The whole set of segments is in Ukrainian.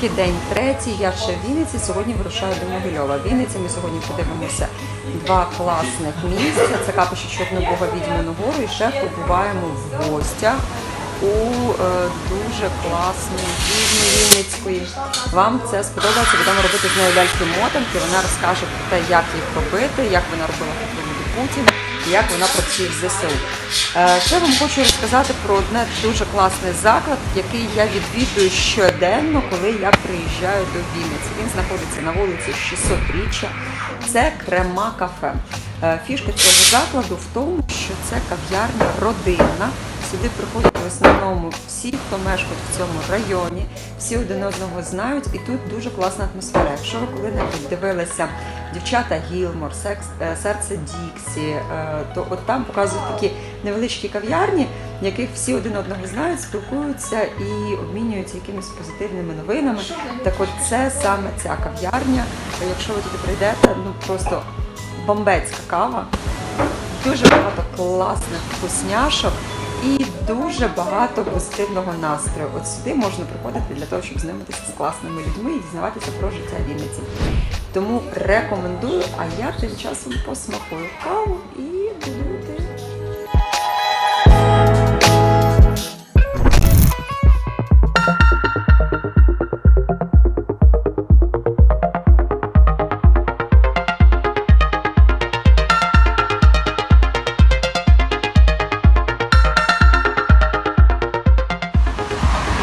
що, день третій. Я ще в Вінниці. Сьогодні вирушаю до Могильова. Вінниці ми сьогодні подивимося два класних місця. Це капище Чорнобога Відьмину гору і ще побуваємо в гостях у е, дуже класної відьми Вінницької. Вам це сподобається, будемо робити з нею ляльки-мотанки. Вона розкаже про те, як їх робити, як вона робила Петру Путін і як вона працює в ЗСУ. Е, Ще вам хочу розказати про одне дуже класний заклад, який я відвідую щоденно, коли я приїжджаю до Вінниці. Він знаходиться на вулиці 600-річчя. Це Крема кафе. Е, Фішка цього закладу в тому, що це кав'ярня родинна. Сюди приходять в основному всі, хто мешкають в цьому районі, всі один одного знають, і тут дуже класна атмосфера. Якщо ви коли-небудь дивилися дівчата Гілмор, секс, е, серце Діксі, е, то от там показують такі невеличкі кав'ярні, яких всі один одного знають, спілкуються і обмінюються якимись позитивними новинами. Так от це саме ця кав'ярня. Якщо ви туди прийдете, ну просто бомбецька кава, дуже багато класних вкусняшок і дуже багато позитивного настрою. От сюди можна приходити для того, щоб знайомитися з класними людьми і дізнаватися про життя Вінниці. Тому рекомендую, а я тим часом посмакую каву і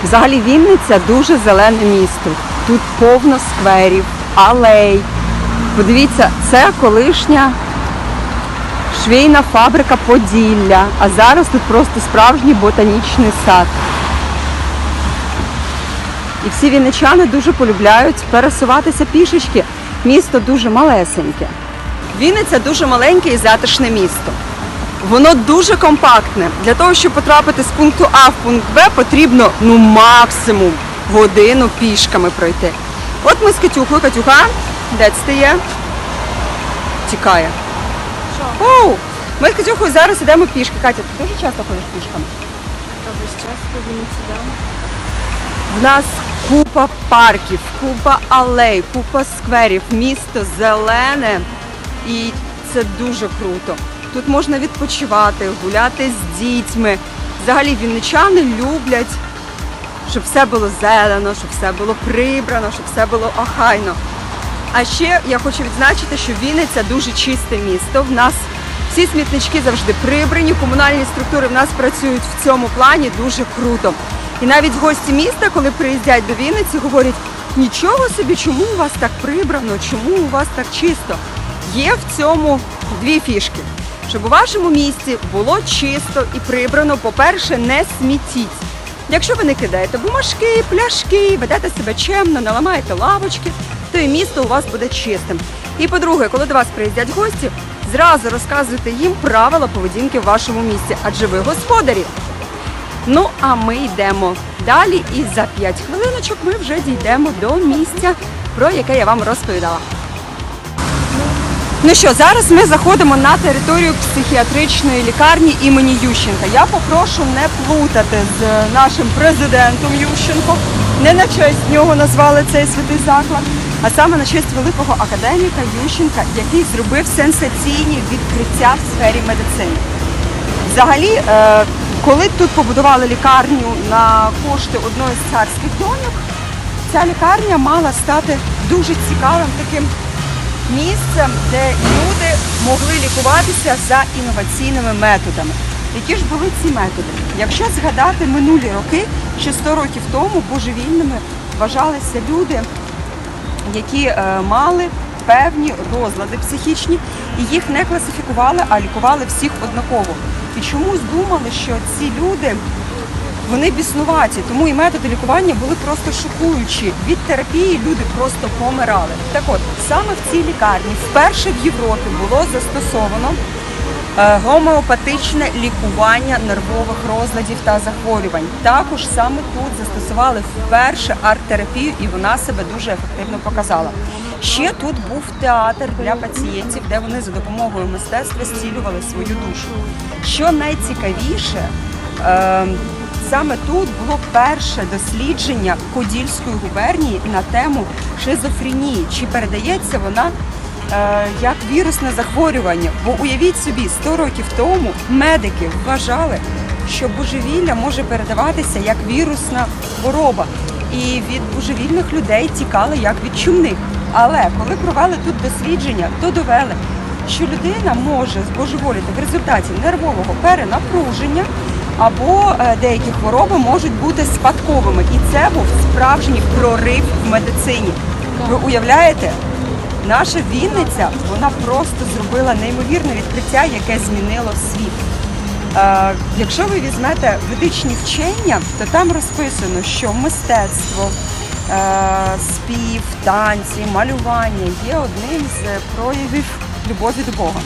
Взагалі Вінниця дуже зелене місто. Тут повно скверів, алей. Подивіться, це колишня швейна фабрика Поділля, а зараз тут просто справжній ботанічний сад. І всі вінничани дуже полюбляють пересуватися пішечки. Місто дуже малесеньке. Вінниця дуже маленьке і затишне місто. Воно дуже компактне. Для того, щоб потрапити з пункту А в пункт Б, потрібно ну максимум годину пішками пройти. От ми з Катюхою. Катюха, де це ти є? Тікає. Що? Оу! Ми з Катюхою зараз йдемо пішки. Катя, ти дуже часто ходиш пішками? Час сюди. В нас купа парків, купа алей, купа скверів, місто зелене і це дуже круто. Тут можна відпочивати, гуляти з дітьми. Взагалі вінничани люблять, щоб все було зелено, щоб все було прибрано, щоб все було охайно. А ще я хочу відзначити, що Вінниця дуже чисте місто. В нас всі смітнички завжди прибрані, комунальні структури в нас працюють в цьому плані дуже круто. І навіть гості міста, коли приїздять до Вінниці, говорять: нічого собі, чому у вас так прибрано, чому у вас так чисто. Є в цьому дві фішки. Щоб у вашому місті було чисто і прибрано, по-перше, не смітіть. Якщо ви не кидаєте бумажки, пляшки, ведете себе чемно, не ламаєте лавочки, то і місто у вас буде чистим. І по-друге, коли до вас приїздять гості, зразу розказуйте їм правила поведінки в вашому місті, адже ви господарі. Ну а ми йдемо далі, і за 5 хвилиночок ми вже дійдемо до місця, про яке я вам розповідала. Ну що, зараз ми заходимо на територію психіатричної лікарні імені Ющенка. Я попрошу не плутати з нашим президентом Ющенко. Не на честь нього назвали цей святий заклад, а саме на честь великого академіка Ющенка, який зробив сенсаційні відкриття в сфері медицини. Взагалі, е, коли тут побудували лікарню на кошти одної з царських доньок, ця лікарня мала стати дуже цікавим таким місцем, де люди могли лікуватися за інноваційними методами. Які ж були ці методи? Якщо згадати минулі роки, ще 100 років тому божевільними вважалися люди, які е, мали певні розлади психічні, і їх не класифікували, а лікували всіх однаково. І чомусь думали, що ці люди вони біснуваті, тому і методи лікування були просто шокуючі. Від терапії люди просто помирали. Так от, саме в цій лікарні вперше в Європі було застосовано е, гомеопатичне лікування нервових розладів та захворювань. Також саме тут застосували вперше арт-терапію, і вона себе дуже ефективно показала. Ще тут був театр для пацієнтів, де вони за допомогою мистецтва зцілювали свою душу. Що найцікавіше, е, саме тут було перше дослідження Подільської губернії на тему шизофренії. Чи передається вона е, як вірусне захворювання? Бо уявіть собі, 100 років тому медики вважали, що божевілля може передаватися як вірусна хвороба. І від божевільних людей тікали як від чумних. Але коли провели тут дослідження, то довели, що людина може збожеволіти в результаті нервового перенапруження або е, деякі хвороби можуть бути спадковими. І це був справжній прорив в медицині. Ви уявляєте? Наша Вінниця вона просто зробила неймовірне відкриття, яке змінило світ. Е, якщо ви візьмете ведичні вчення, то там розписано, що мистецтво, е, спів, танці, малювання є одним з проявів любові до Бога.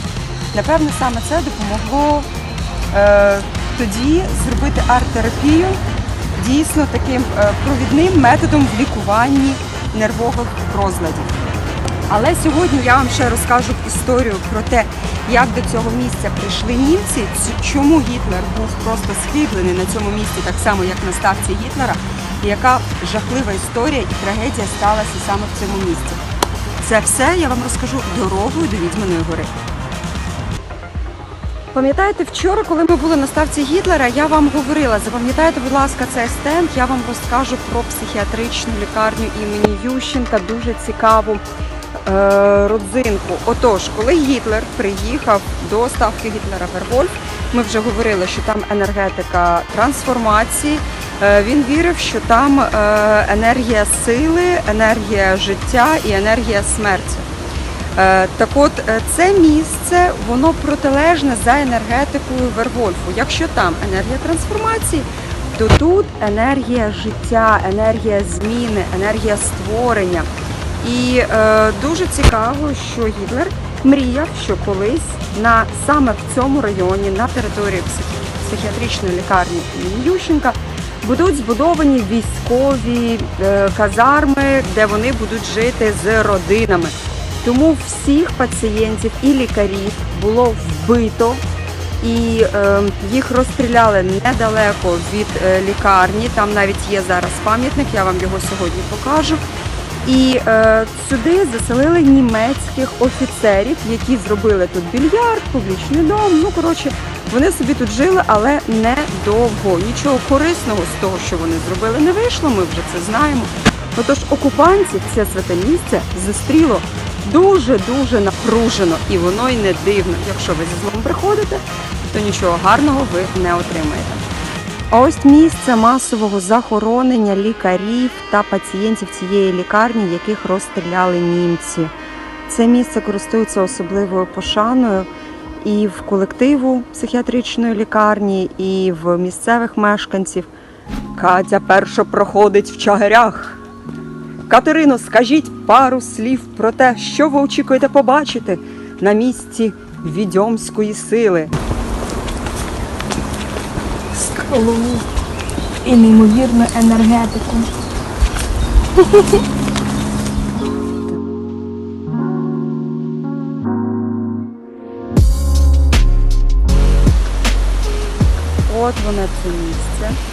Напевно, саме це допомогло е, тоді зробити арт-терапію дійсно таким е, провідним методом в лікуванні нервових розладів. Але сьогодні я вам ще розкажу історію про те, як до цього місця прийшли німці, чому Гітлер був просто схиблений на цьому місці, так само як на ставці Гітлера, і яка жахлива історія і трагедія сталася саме в цьому місці. Це все я вам розкажу дорогою до Відьманої гори. Пам'ятаєте, вчора, коли ми були на ставці Гітлера, я вам говорила, запам'ятайте, будь ласка, цей стенд, я вам розкажу про психіатричну лікарню імені Ющенка, дуже цікаву е, родзинку. Отож, коли Гітлер приїхав до ставки Гітлера Вервольф, ми вже говорили, що там енергетика трансформації. Е, Він вірив, що там е, енергія сили, енергія життя і енергія смерті. Е, Так от е, це місце воно протилежне за енергетикою Вервольфу. Якщо там енергія трансформації, то тут енергія життя, енергія зміни, енергія створення. І е, дуже цікаво, що Гітлер мріяв, що колись на саме в цьому районі, на території психі- психіатричної лікарні Ющенка, будуть збудовані військові е, казарми, де вони будуть жити з родинами. Тому всіх пацієнтів і лікарів було вбито, і е, їх розстріляли недалеко від е, лікарні. Там навіть є зараз пам'ятник, я вам його сьогодні покажу. І е, сюди заселили німецьких офіцерів, які зробили тут більярд, публічний дом. Ну коротше, вони собі тут жили, але недовго. Нічого корисного з того, що вони зробили, не вийшло. Ми вже це знаємо. Отож, окупантів це святе місце зустріло дуже дуже напружено, і воно й не дивно. Якщо ви зі злом приходите, то нічого гарного ви не отримаєте. А ось місце масового захоронення лікарів та пацієнтів цієї лікарні, яких розстріляли німці. Це місце користується особливою пошаною і в колективу психіатричної лікарні, і в місцевих мешканців. Катя перша проходить в чагарях. Катерино, скажіть пару слів про те, що ви очікуєте побачити на місці відьомської сили. Скалу і неймовірну енергетику. От воно це місце.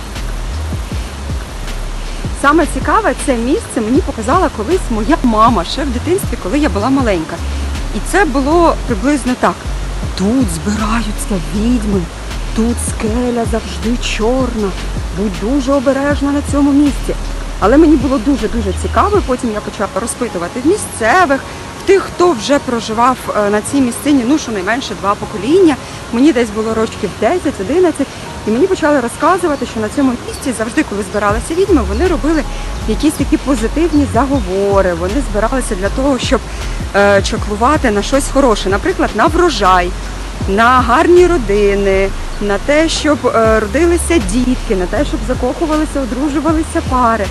Саме цікаве це місце мені показала колись моя мама ще в дитинстві, коли я була маленька. І це було приблизно так. Тут збираються відьми, тут скеля завжди чорна. Будь дуже обережна на цьому місці. Але мені було дуже-дуже цікаво. Потім я почала розпитувати в місцевих, в тих, хто вже проживав е, на цій місцині, ну щонайменше два покоління. Мені десь було років 10-11. І мені почали розказувати, що на цьому місці завжди, коли збиралися відьми, вони робили якісь такі позитивні заговори. Вони збиралися для того, щоб е, чаклувати на щось хороше, наприклад, на врожай, на гарні родини, на те, щоб е, родилися дітки, на те, щоб закохувалися, одружувалися пари.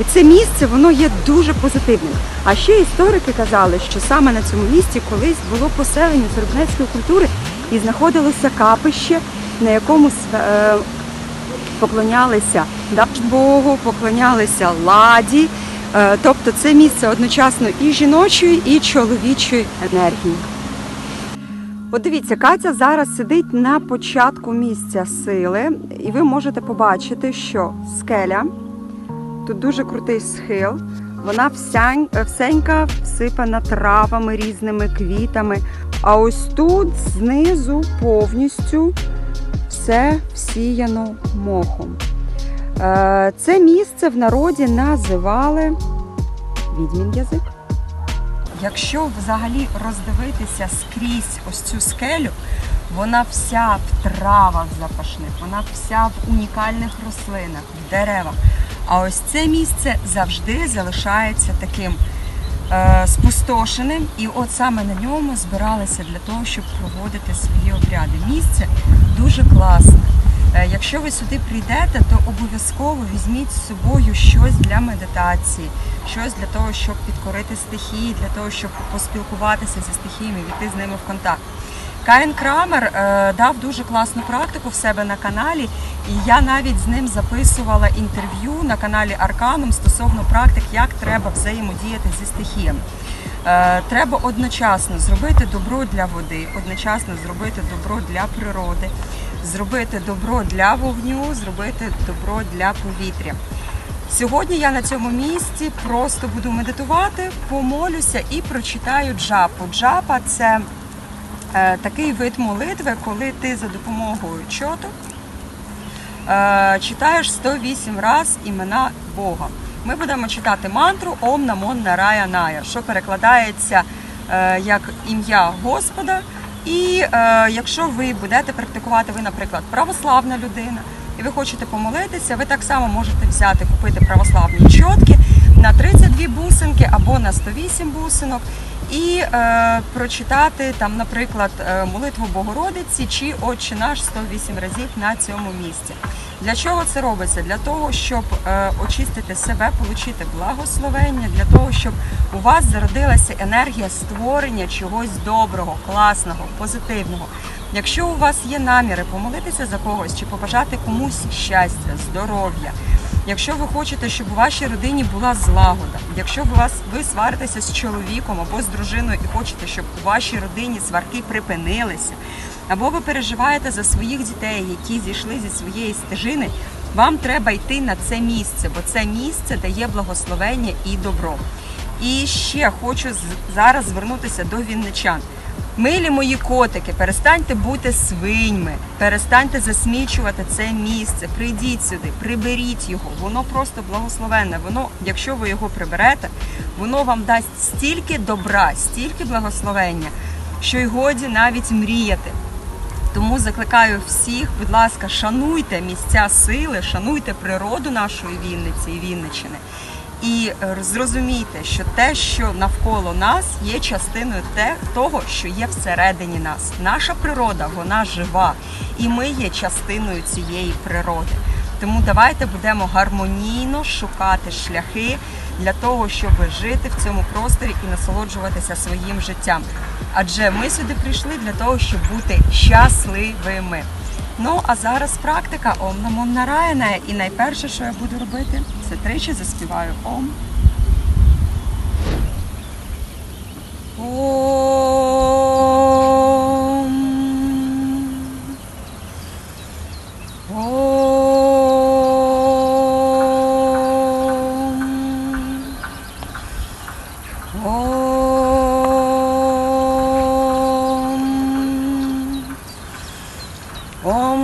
І це місце воно є дуже позитивним. А ще історики казали, що саме на цьому місці колись було поселення сербнецької культури і знаходилося капище, на якому е, поклонялися Богу, поклонялися ладі. Е, Тобто це місце одночасно і жіночої, і чоловічої енергії. От дивіться, Катя зараз сидить на початку місця сили, і ви можете побачити, що скеля тут дуже крутий схил. Вона всенька всипана травами, різними квітами. А ось тут знизу повністю все всіяно мохом. Е, Це місце в народі називали відьмін язик. Якщо взагалі роздивитися скрізь ось цю скелю, вона вся в травах запашних, вона вся в унікальних рослинах, в деревах. А ось це місце завжди залишається таким спустошеним, і от саме на ньому збиралися для того, щоб проводити свої обряди. Місце дуже класне. Е, Якщо ви сюди прийдете, то обов'язково візьміть з собою щось для медитації, щось для того, щоб підкорити стихії, для того, щоб поспілкуватися зі стихіями, війти з ними в контакт. Каїн Крамер е, дав дуже класну практику в себе на каналі, і я навіть з ним записувала інтерв'ю на каналі Арканум стосовно практик, як треба взаємодіяти зі стихіями. Е, треба одночасно зробити добро для води, одночасно зробити добро для природи, зробити добро для вогню, зробити добро для повітря. Сьогодні я на цьому місці просто буду медитувати, помолюся і прочитаю джапу. Джапа це такий вид молитви, коли ти за допомогою чоту е, читаєш 108 раз імена Бога. Ми будемо читати мантру Ом Намон Нарая Ная, що перекладається е, як ім'я Господа. І е, якщо ви будете практикувати, ви, наприклад, православна людина, і ви хочете помолитися, ви так само можете взяти, купити православні чотки на 32 бусинки або на 108 бусинок і е, прочитати там, наприклад, е, молитву Богородиці чи Отче наш 108 разів на цьому місці. Для чого це робиться? Для того, щоб е, очистити себе, отримати благословення, для того, щоб у вас зародилася енергія створення чогось доброго, класного, позитивного. Якщо у вас є наміри помолитися за когось чи побажати комусь щастя, здоров'я, якщо ви хочете, щоб у вашій родині була злагода, якщо ви вас ви сваритеся з чоловіком або з дружиною і хочете, щоб у вашій родині сварки припинилися, або ви переживаєте за своїх дітей, які зійшли зі своєї стежини, вам треба йти на це місце, бо це місце дає благословення і добро. І ще хочу зараз звернутися до вінничан. Милі мої котики, перестаньте бути свиньми, перестаньте засмічувати це місце. Прийдіть сюди, приберіть його. Воно просто благословенне. Воно, якщо ви його приберете, воно вам дасть стільки добра, стільки благословення, що й годі навіть мріяти. Тому закликаю всіх, будь ласка, шануйте місця сили, шануйте природу нашої Вінниці і Вінниччини. І е, зрозумійте, що те, що навколо нас, є частиною того, що є всередині нас. Наша природа, вона жива, і ми є частиною цієї природи. Тому давайте будемо гармонійно шукати шляхи для того, щоб жити в цьому просторі і насолоджуватися своїм життям. Адже ми сюди прийшли для того, щоб бути щасливими. Ну а зараз практика Ом Намон Нараяна. І найперше, що я буду робити, це тричі заспіваю Ом. Ом.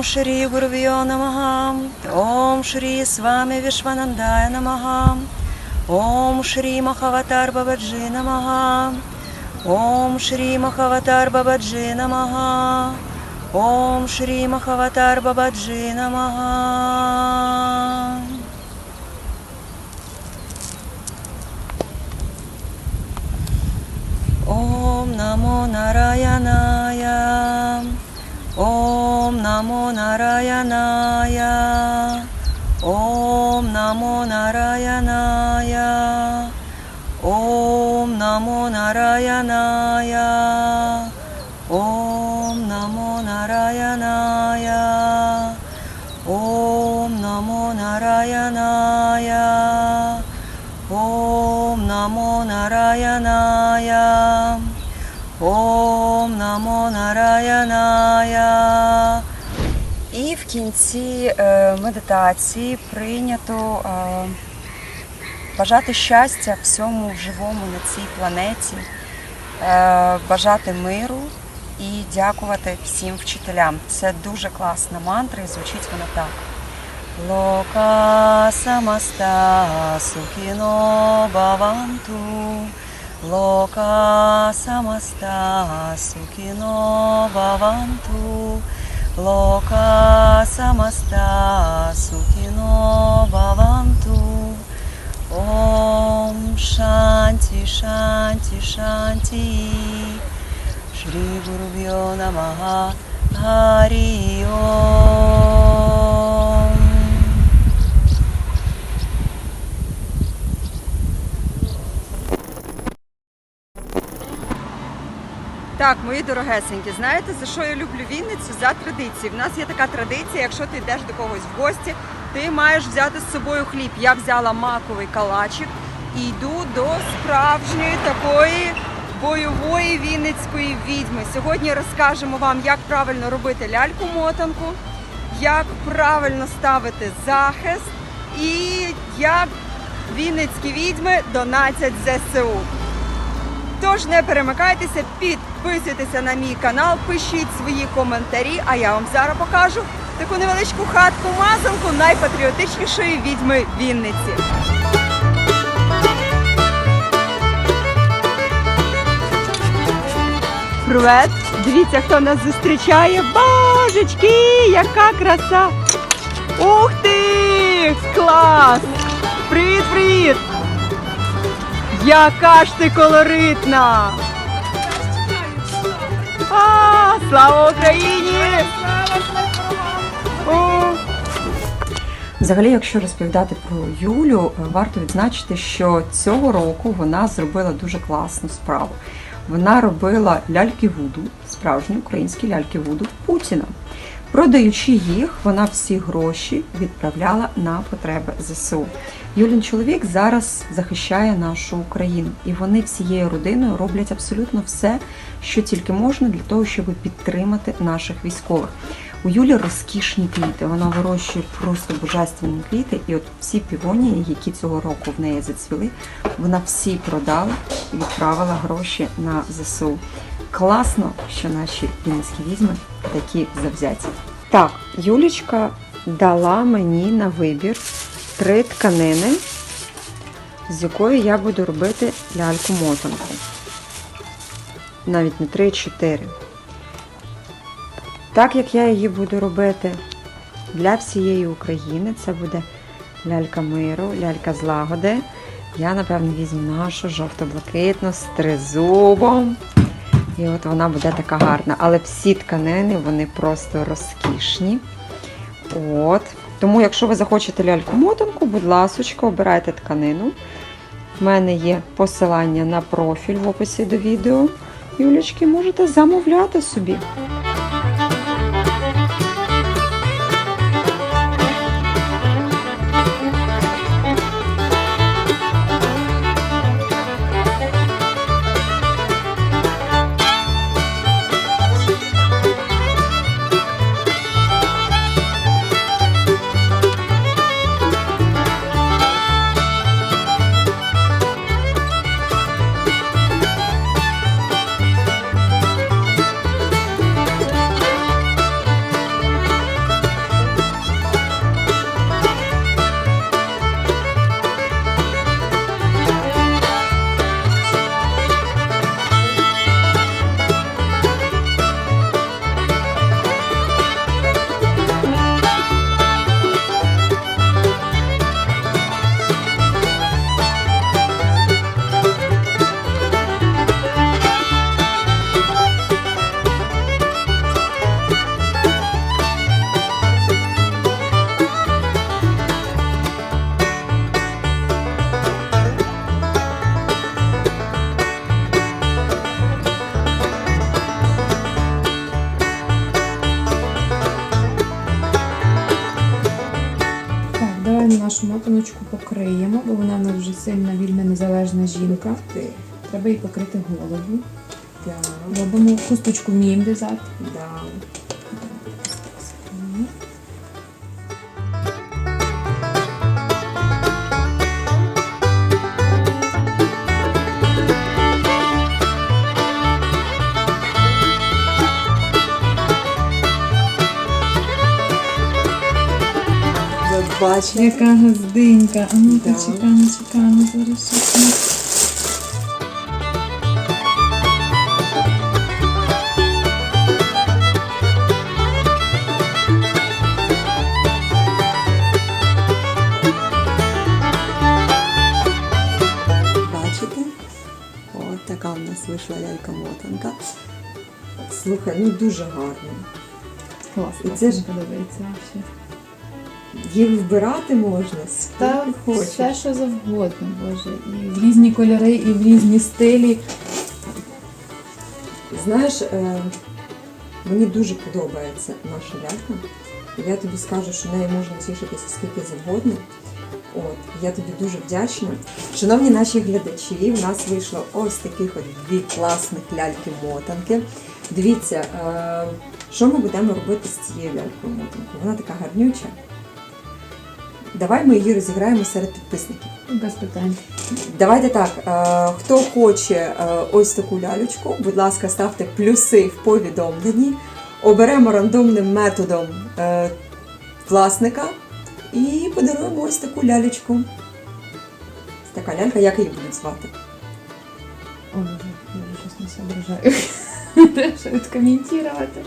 Шрі Гурвьо Намагам, Ом Шрі Свами Вишванандая Намагам, Ом Шрі Махаватар Бабаджи Намагам, Ом Шрі Махаватар Бабаджи Намагам, Ом Шрі Махаватар Бабаджи Намагам. Ом Намо Нараянaya. Ом Намо Нараянaya. Ом Намо Нараянaya. Ом Намо Нараянaya. Ом Намо Нараяная. І в кінці е, медитації прийнято е, бажати щастя всьому живому на цій планеті, е, бажати миру і дякувати всім вчителям. Це дуже класна мантра і звучить вона так. Лока самаста сукіно баванту. Лока самаста сукіно баванту. Лока самаста сукіно баванту. Ом Шанті Шанті Шанті. Шрі Гурубьо Намаха Харі Так, мої дорогесенькі, знаєте, за що я люблю Вінницю? За традиції. В нас є така традиція, якщо ти йдеш до когось в гості, ти маєш взяти з собою хліб. Я взяла маковий калачик і йду до справжньої такої бойової вінницької відьми. Сьогодні розкажемо вам, як правильно робити ляльку-мотанку, як правильно ставити захист і як вінницькі відьми донатять ЗСУ. Тож не перемикайтеся, підписуйтеся на мій канал, пишіть свої коментарі, а я вам зараз покажу таку невеличку хатку мазанку найпатріотичнішої відьми Вінниці. Привет! Дивіться, хто нас зустрічає. Божечки, яка краса! Ух ти! Клас! Привіт, привіт! Яка ж ти колоритна! А, слава Україні! Взагалі, якщо розповідати про Юлю, е, варто відзначити, що цього року вона зробила дуже класну справу. Вона робила ляльки Вуду, справжні українські ляльки Вуду Путіна. Продаючи їх, вона всі гроші відправляла на потреби ЗСУ. Юлін чоловік зараз захищає нашу Україну, і вони всією родиною роблять абсолютно все, що тільки можна для того, щоб підтримати наших військових. У Юлі розкішні квіти. Вона вирощує просто божественні квіти, і от всі півонії, які цього року в неї зацвіли, вона всі продала і відправила гроші на ЗСУ. Класно, що наші вінницькі візьми такі завзяті. Так, Юлічка дала мені на вибір три тканини, з якої я буду робити ляльку-мотанку. Навіть не три, чотири. Так як я її буду робити для всієї України, це буде лялька миру, лялька злагоди. Я, напевно, візьму нашу жовто-блакитну з тризубом. І от вона буде така гарна. Але всі тканини, вони просто розкішні. От. Тому, якщо ви захочете ляльку-мотанку, будь ласочка, обирайте тканину. У мене є посилання на профіль в описі до відео. Юлічки, можете замовляти собі. Мотаночку покриємо, бо вона в нас вже сильна, вільна, незалежна жінка. Треба їй покрити голову. Так. Робимо хусточку вміємо в'язати. да. Бачите? Яка газдинька. А ну Да. чекаємо, чекаємо зараз. чекаємо. Бачите? От така в нас вийшла лялька-мотанка. Слухай, ну дуже гарно. Клас, І це ж- мені подобається взагалі. Їх вбирати можна, Та хочеш. все, що завгодно, Боже. І в різні кольори, і в різні стилі. Знаєш, е, мені дуже подобається наша лялька. Я тобі скажу, що нею можна тішитися скільки завгодно. От, я тобі дуже вдячна. Шановні наші глядачі, в нас вийшло ось таких от дві класних ляльки-мотанки. Дивіться, е, що ми будемо робити з цією лялькою-мотанкою. Вона така гарнюча. Давай ми її розіграємо серед підписників. Без питань. Давайте так, е, хто хоче е, ось таку лялечку, будь ласка, ставте плюси в повідомленні. Оберемо рандомним методом е, власника і подаруємо ось таку лялечку. Така лялька, як її будуть звати? О, я щось не соображаю. Що відкоментувати.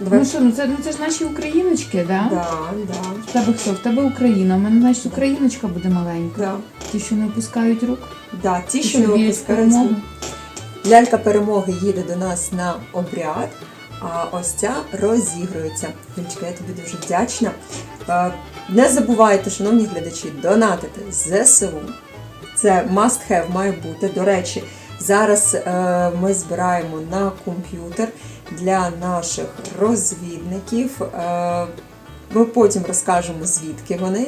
Давай. Ну що, ну це, ну це ж наші україночки, да? Да, да, В тебе хто? В тебе Україна. У мене, значить, україночка буде маленька. да, Ті, що не опускають рук. да. Ті, що не в перемогу. Лялька перемоги їде до нас на обряд, а ось ця розігрується. Юлічка, я тобі дуже вдячна. Е, Не забувайте, шановні глядачі, донатити ЗСУ. Це must have має бути. До речі, зараз е, ми збираємо на комп'ютер для наших розвідників. Е, ми потім розкажемо, звідки вони.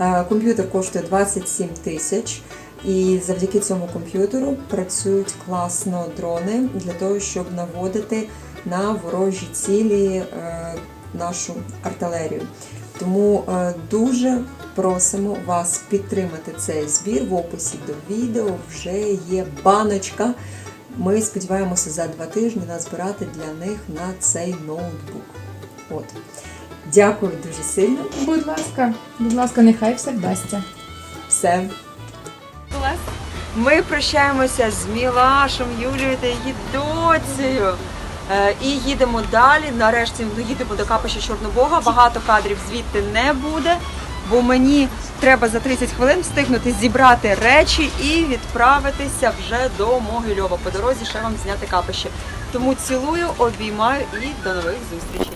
Е, Комп'ютер коштує 27 тисяч. І завдяки цьому комп'ютеру працюють класно дрони для того, щоб наводити на ворожі цілі е, нашу артилерію. Тому дуже просимо вас підтримати цей збір. В описі до відео вже є баночка. Ми сподіваємося за два тижні назбирати для них на цей ноутбук. От. Дякую дуже сильно. Будь ласка, будь ласка, нехай все вдасться. Все. Ми прощаємося з Мілашем, Юлією та її доцею. Е, І їдемо далі. Нарешті доїдемо до капища Чорнобога. Багато кадрів звідти не буде, бо мені треба за 30 хвилин встигнути зібрати речі і відправитися вже до Могильова. По дорозі ще вам зняти капище. Тому цілую, обіймаю і до нових зустрічей.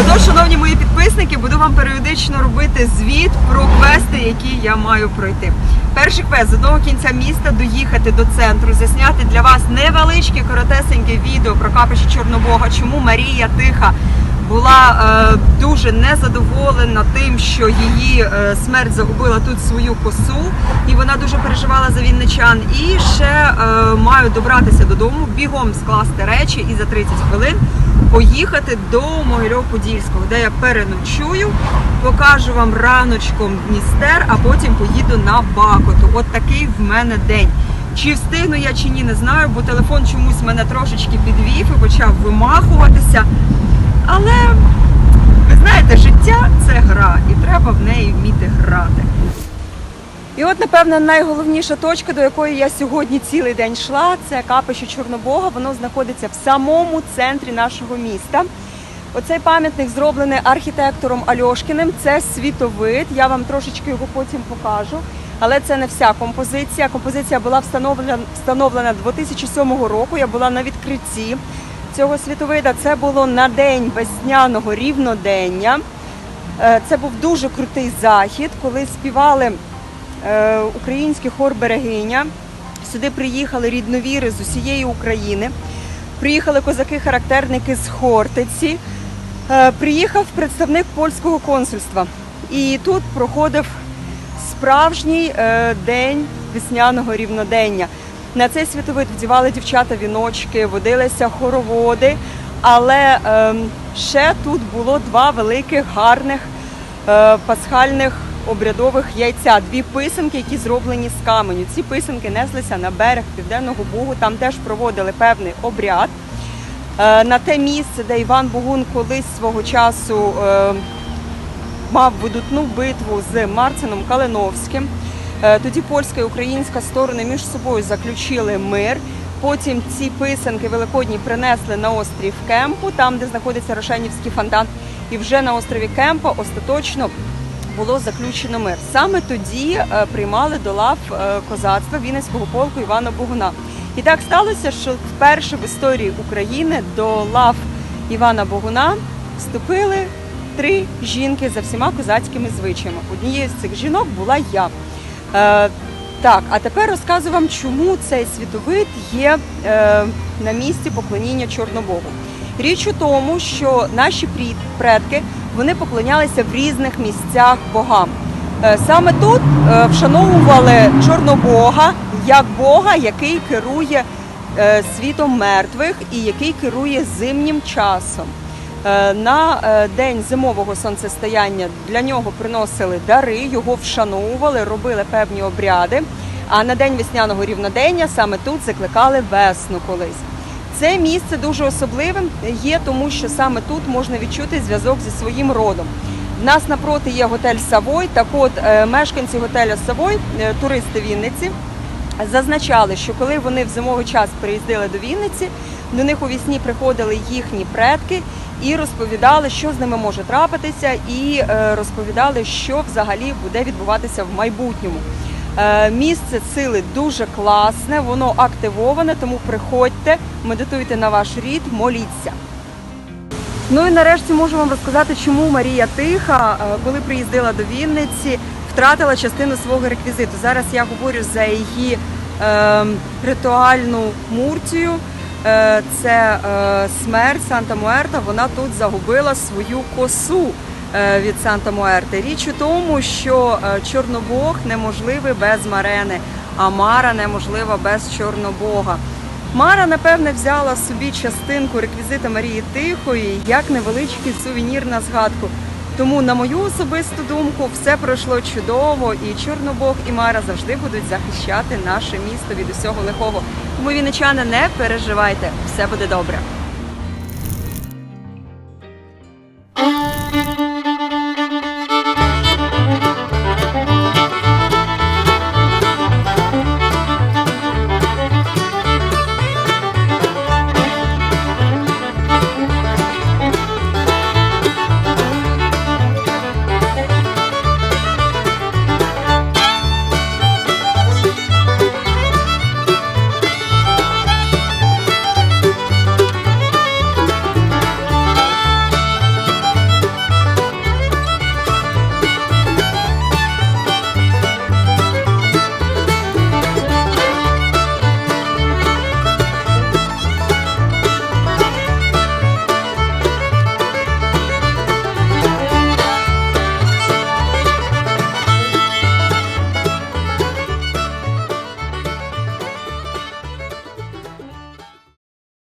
Отож, шановні мої підписники, буду вам періодично робити звіт про квести, які я маю пройти. Перший квест з одного кінця міста доїхати до центру, засняти для вас невеличке коротесеньке відео про капище Чорнобога, чому Марія Тиха була е, дуже незадоволена тим, що її е, смерть загубила тут свою косу, і вона дуже переживала за вінничан. І ще е, маю добратися додому, бігом скласти речі і за 30 хвилин поїхати до Могильов-Подільського, де я переночую, покажу вам раночком Дністер, а потім поїду на Бакоту. От такий в мене день. Чи встигну я чи ні, не знаю, бо телефон чомусь мене трошечки підвів і почав вимахуватися. Але ви знаєте, життя це гра, і треба в неї вміти грати. І от, напевно, найголовніша точка, до якої я сьогодні цілий день йшла, це капище Чорнобога. Воно знаходиться в самому центрі нашого міста. Оцей пам'ятник зроблений архітектором Альошкіним. Це світовид. Я вам трошечки його потім покажу. Але це не вся композиція. Композиція була встановлена, встановлена 2007 року. Я була на відкритті цього світовида. Це було на день весняного рівнодення. Е, Це був дуже крутий захід, коли співали е, український хор Берегиня. Сюди приїхали рідновіри з усієї України. Приїхали козаки-характерники з Хортиці. Е, Приїхав представник польського консульства. І тут проходив справжній день весняного рівнодення. На цей світовид вдівали дівчата віночки, водилися хороводи. Але ем, ще тут було два великих гарних е, пасхальних обрядових яйця, дві писанки, які зроблені з каменю. Ці писанки неслися на берег Південного Бугу. Там теж проводили певний обряд. Е, на те місце, де Іван Богун колись свого часу е, мав видутну битву з Марцином Калиновським. Е, Тоді польська і українська сторони між собою заключили мир. Потім ці писанки великодні принесли на острів Кемпу, там де знаходиться Рошенівський фонтан. І вже на острові Кемпа остаточно було заключено мир. Саме тоді е, приймали до лав е, козацтва Вінницького полку Івана Богуна. І так сталося, що вперше в історії України до лав Івана Богуна вступили три жінки за всіма козацькими звичаями. Однією з цих жінок була я. Е, так, а тепер розказую вам, чому цей світовид є е, на місці поклоніння Чорнобогу. Річ у тому, що наші предки вони поклонялися в різних місцях богам. Е, Саме тут вшановували Чорнобога як Бога, який керує світом мертвих і який керує зимнім часом. Е, На е, день зимового сонцестояння для нього приносили дари, його вшановували, робили певні обряди. А на день весняного рівнодення саме тут закликали весну колись. Це місце дуже особливим є, тому що саме тут можна відчути зв'язок зі своїм родом. В нас напроти є готель Савой. Так от е, мешканці готеля Савой, туристи Вінниці, зазначали, що коли вони в зимовий час приїздили до Вінниці, до них у вісні приходили їхні предки і розповідали, що з ними може трапитися, і е, розповідали, що взагалі буде відбуватися в майбутньому. Е, Місце сили дуже класне, воно активоване, тому приходьте, медитуйте на ваш рід, моліться. Ну і нарешті можу вам розказати, чому Марія Тиха, е, коли приїздила до Вінниці, втратила частину свого реквізиту. Зараз я говорю за її е, ритуальну муртію. Е, це е, смерть Санта Муерта. Вона тут загубила свою косу е, від Санта Муерти. Річ у тому, що Чорнобог неможливий без Марени, а Мара неможлива без Чорнобога. Мара, напевне, взяла собі частинку реквізита Марії Тихої як невеличкий сувенір на згадку. Тому, на мою особисту думку, все пройшло чудово, і Чорнобог і Мара завжди будуть захищати наше місто від усього лихого. Тому вінничани, не переживайте, все буде добре.